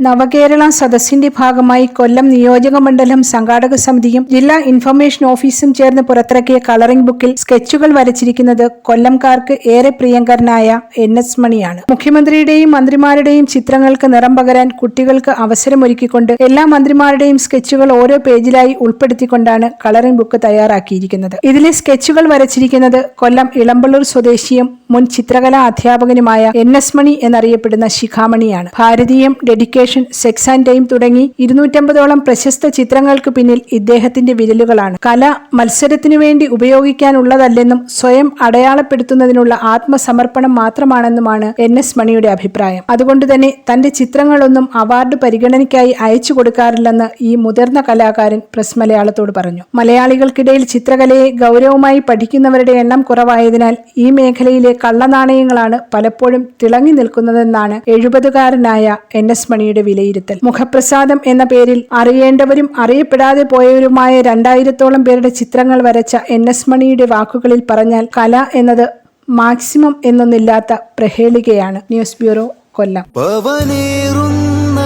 നവകേരള സദസ്സിന്റെ ഭാഗമായി കൊല്ലം നിയോജക മണ്ഡലം സംഘാടക സമിതിയും ജില്ലാ ഇൻഫർമേഷൻ ഓഫീസും ചേർന്ന് പുറത്തിറക്കിയ കളറിംഗ് ബുക്കിൽ സ്കെച്ചുകൾ വരച്ചിരിക്കുന്നത് കൊല്ലംകാർക്ക് ഏറെ പ്രിയങ്കരനായ എൻ എസ് മണിയാണ്. മുഖ്യമന്ത്രിയുടെയും മന്ത്രിമാരുടെയും ചിത്രങ്ങൾക്ക് നിറം പകരാൻ കുട്ടികൾക്ക് അവസരമൊരുക്കിക്കൊണ്ട് എല്ലാ മന്ത്രിമാരുടെയും സ്കെച്ചുകൾ ഓരോ പേജിലായി ഉൾപ്പെടുത്തിക്കൊണ്ടാണ് കളറിംഗ് ബുക്ക് തയ്യാറാക്കിയിരിക്കുന്നത്. ഇതിലെ സ്കെച്ചുകൾ വരച്ചിരിക്കുന്നത് കൊല്ലം ഇളമ്പള്ളൂർ സ്വദേശിയും മുൻ ചിത്രകലാ അധ്യാപകനുമായ എൻ എസ് മണി എന്നറിയപ്പെടുന്ന ശിഖാമണിയാണ്. ഭാരതീയം ഡെഡിക്കേഷൻ സെക്സ് ആൻഡ് ടൈം തുടങ്ങി ഇരുന്നൂറ്റമ്പതോളം പ്രശസ്ത ചിത്രങ്ങൾക്ക് പിന്നിൽ ഇദ്ദേഹത്തിന്റെ വിരലുകളാണ്. കല മത്സരത്തിനു വേണ്ടി ഉപയോഗിക്കാനുള്ളതല്ലെന്നും സ്വയം അടയാളപ്പെടുത്തുന്നതിനുള്ള ആത്മസമർപ്പണം മാത്രമാണെന്നുമാണ് എൻ എസ് മണിയുടെ അഭിപ്രായം. അതുകൊണ്ട് തന്നെ തന്റെ ചിത്രങ്ങളൊന്നും അവാർഡ് പരിഗണനയ്ക്കായി അയച്ചു കൊടുക്കാറില്ലെന്ന് ഈ മുതിർന്ന കലാകാരൻ പ്രസ് മലയാളത്തോട് പറഞ്ഞു. മലയാളികൾക്കിടയിൽ ചിത്രകലയെ ഗൗരവമായി പഠിക്കുന്നവരുടെ എണ്ണം കുറവായതിനാൽ ഈ മേഖലയിലെ കള്ളനാണയങ്ങളാണ് പലപ്പോഴും തിളങ്ങി നിൽക്കുന്നതെന്നാണ് എഴുപതുകാരനായ എൻ എസ് മണിയുടെ വിലയിരുത്തൽ. മുഖപ്രസാദം എന്ന പേരിൽ അറിയേണ്ടവരും അറിയപ്പെടാതെ പോയവരുമായ രണ്ടായിരത്തോളം പേരുടെ ചിത്രങ്ങൾ വരച്ച എൻ എസ് മണിയുടെ വാക്കുകളിൽ പറഞ്ഞാൽ കല എന്നത് മാക്സിമം എന്നൊന്നില്ലാത്ത പ്രഹേളികയാണ്. News bureau Kollam. പവനേറുന്ന